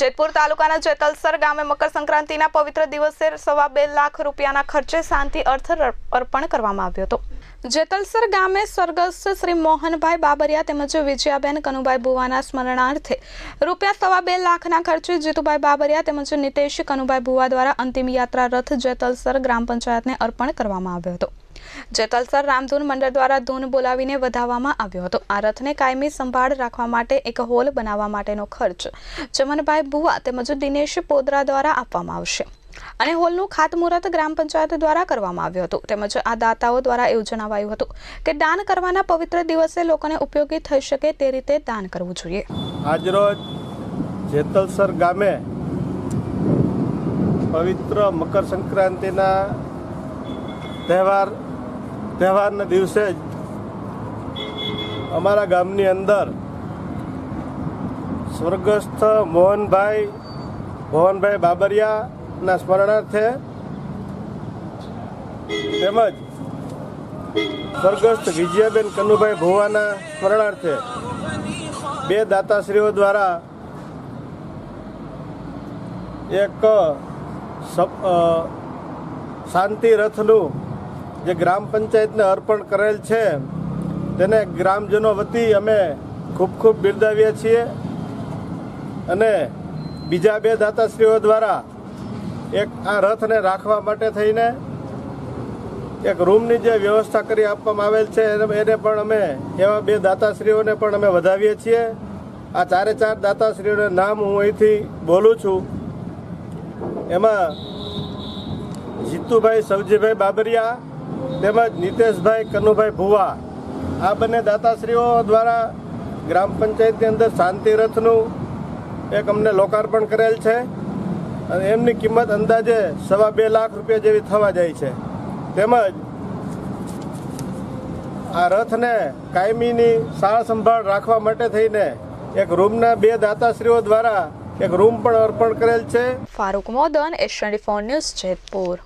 જેતપુર તાલુકાના જેતલસર ગામે મકર સંક્રાંતિના પવિત્ર દિવસે સવા બે લાખ રૂપિયાના ખર્ચે શાંતિ અર્થ અર્પણ કરવામાં આવ્યો હતો. જેતલસર ગામે સ્વર્ગસ્થ શ્રી મોહનભાઈ બાબરિયા તેમજ વિજયાબેન કનુભાઈ ભુવાના સ્મરણાર્થે રૂપિયા સવા બે લાખના ખર્ચે જીતુભાઈ બાબરિયા તેમજ નિતેશ કનુભાઈ ભુવા દ્વારા અંતિમ યાત્રા રથ જેતલસર ગ્રામ પંચાયતને અર્પણ કરવામાં આવ્યો હતો. જેતલસર રામધૂન મંડળ દ્વારા ધૂન બોલાવીને વધાવવામાં આવ્યો હતો. આ રથને કાયમી સંભાળ રાખવા માટે એક હોલ બનાવવા માટેનો ખર્ચ ચમનભાઈ ભુવા તેમજ દિનેશ પોદરા દ્વારા આપવામાં આવશે. અને હોલનું ખાતમુહૂર્ત ગ્રામ પંચાયત દ્વારા કરવામાં આવ્યું હતું. તેમજ આ દાતાઓ દ્વારા એવું જણાવાયું હતું કે દાન કરવાના પવિત્ર દિવસે લોકોને ઉપયોગી થઈ શકે તે રીતે દાન કરવું જોઈએ. આજરોજ જેતલસર ગામે પવિત્ર મકર સંક્રાંતિના તહેવાર તહેવારના દિવસે જ અમારા ગામની અંદર સ્વર્ગસ્થ મોહનભાઈ મોહનભાઈ બાબરિયાના સ્મરણાર્થે તેમજ સ્વર્ગસ્થ વિજયાબેન કનુભાઈ ભુવાના સ્મરણાર્થે બે દાતાશ્રીઓ દ્વારા એક શાંતિ રથનું જે ગ્રામ પંચાયતને અર્પણ કરેલ છે, તેને ગ્રામજનો વતી અમે ખૂબ ખૂબ બિરદાવીએ છીએ અને બીજા બે દાતાશ્રીઓ દ્વારા એક આ રથને રાખવા માટે થઈને એક રૂમની જે વ્યવસ્થા કરી આપવામાં આવેલ છે, એને પણ અમે એવા બે દાતાશ્રીઓને પણ અમે વધાવીએ છીએ. આ ચારે ચાર દાતાશ્રીઓના નામ હું અહીંથી બોલું છું. એમાં જીતુભાઈ, સવજીભાઈ બાબરિયા તેમજ નિતેશભાઈ કનુભાઈ ભુવા. આ બંને દાતાશ્રીઓ દ્વારા ગ્રામ પંચાયતની અંદર શાંતિ રથનું એક અમને લોકાર્પણ કરેલ છે અને એમની કિંમત અંદાજે સવા બે લાખ રૂપિયા જેવી થવા જાય છે. તેમજ આ રથને કાયમીની સાર સંભાળ રાખવા માટે થઈને એક રૂમના બે દાતાશ્રીઓ દ્વારા એક રૂમ પણ અર્પણ કરેલ છે. Farooq Modan, Asian for news Jetpur.